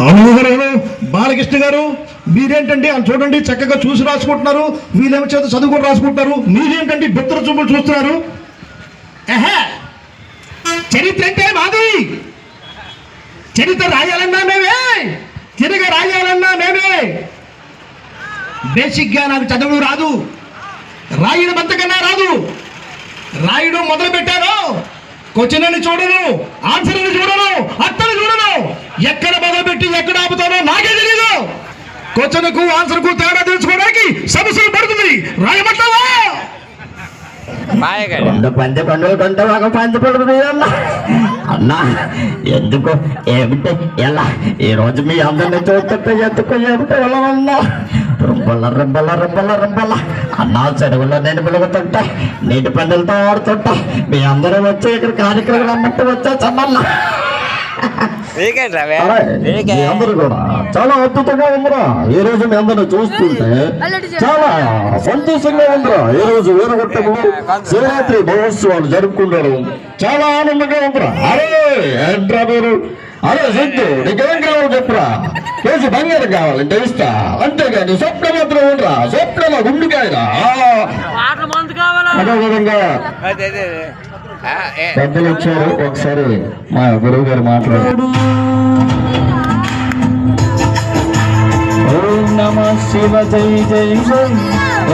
అవును బాలకృష్ణ గారు మీరేంటండి అని చూడండి చక్కగా చూసి రాసుకుంటున్నారు వీళ్ళేమో చేత చదువుకొని రాసుకుంటున్నారు మీరేంటండి బిత్తర చూపులు చూస్తున్నారు? చరిత్ర అంటే మాది! చరిత్ర రాయాలన్నా మేమే! తిరిగి రాయాలన్నా మేమే! బేసిక్గా నాకు చదువు రాదు. రాయడం అంతకన్నా రాదు. రాయడం మొదలు పెట్టాను క్వశ్చన్ అని చూడను ఆన్సర్ అని చూడను అత్తని చూడను. ఎక్కడ మొదలుపెట్టి ఎక్కడ ఆపుతానో నాకే తెలియదు క్వశ్చన్కు ఆన్సర్కు తేడా తెలుసుకోవడానికి సమస్యలు పడుతుంది. రాయమంటావా? పంది పండుగ కొంటే ఒక పంది పడుతుంది అన్న. అన్న ఎందుకు ఏమిటి ఎలా? ఈ రోజు మీ అందరిని చూస్తుంటే ఎందుకు ఏమిటి ఎలా ఉన్నా రుబ్బల రుబ్బల రుబ్బల రుబ్బల అన్న చెరువులో నేను పిలుగుతుంటా నీటి పండులతో ఆడుతుంటా మీ అందరూ వచ్చి ఇక్కడ కార్యక్రమం అన్నట్టు వచ్చా మీ అందరూ కూడా చాలా అద్భుతంగా ఉందిరా. ఈ రోజు మీ అందరూ చూస్తుంటే చాలా సంతోషంగా ఉందిరా. ఈ రోజు వీరగొట్టము శివరాత్రి మహోత్సవాలు జరుపుకుంటారు చాలా ఆనందంగా ఉందిరా. అరే ఏంట్రా మీరు? అరే సిద్ధు నీకేం కావాలి చెప్పురా? కేజీ బంగారం కావాలంటే ఇస్తా. అంతేగాని స్వప్న మాత్రం ఉండరా స్వప్నమా గుండుకాయరా? అదే విధంగా అదే అదే అదే. ఆ, ఏ, పెద్దలు వచ్చారు ఒకసారి మా గురువు గారు మాట్లాడారు. ఓం నమ శివ జై జై జై.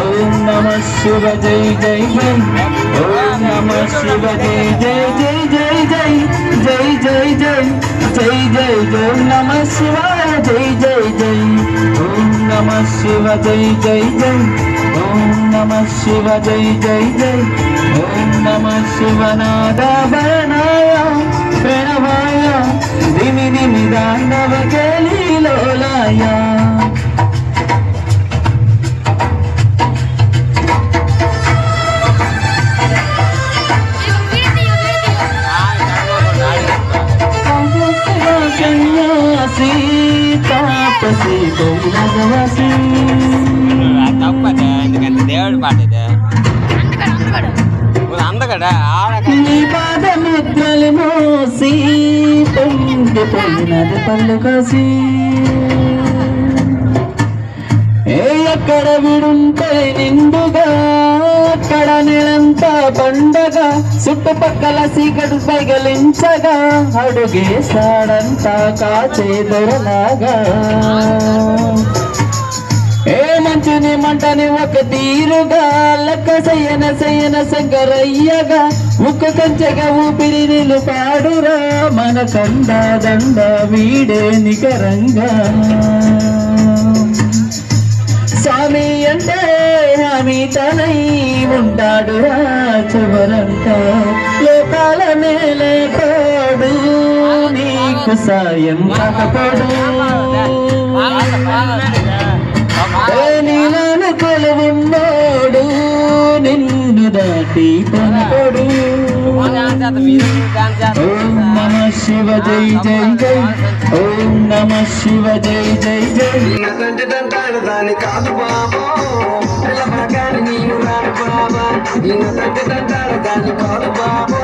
ఓం నమ శివ జై జై జై. ఓం నమ శివ జై జై జై జై జై. జై జై జై జై జై ఓం నమ శివాయ జై జై జై ఓం నమ శివ జై జై జై ఓం నమ శివ జై జై జై ఓం నమ శివనాదాభరణాయ ప్రణవాయ దిమి దిమి దాండవ కేలీలోలాయ తాపసి భగవసి అది తప్పదే ఎందుకంటే దేవుడి పాట ఇది నువ్వు అందగడా ఆడ నీ పాద ముద్రలు మోసి పొంగి పొంగినది పళ్ళు కాసి. ఏ ఎక్కడ విడుంటే నిండుగా అక్కడ నెలంతా పండగ చుట్టుపక్కల సీకటి పైగలించగా అడుగేశాడంతా కాచేదొరలాగా ఏ మంచుని మంటని ఒక తీరుగా లెక్క సయ్యన సయ్యన శంకరయ్యగా ముక్క కంచెగా ఊపిరి నిలు పాడురా మన కండ దండ వీడే నికరంగా. స్వామి అంటే హామీ తనై ఉంటాడు చివరంట లోకాల నేలే నీకు సాయం కాకపోడు. ఏ నీలను కొలువున్నోడు నిన్ను దాటి పొనపడు ఓం నమ శివ జై జై జై ఓం నమ శివ జై జై జై. నిన్నదంటే దాని కాదు బాబా బాబా. నేను తండ్రి తంటాడు కానీ బాబా.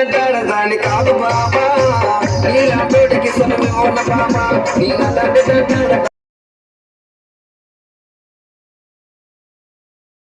అల్లంటాడు దాన్ని కాదు బాబా. నీలాంటి కిసలు ఉన్న బాబా నీళ్ళంటాడు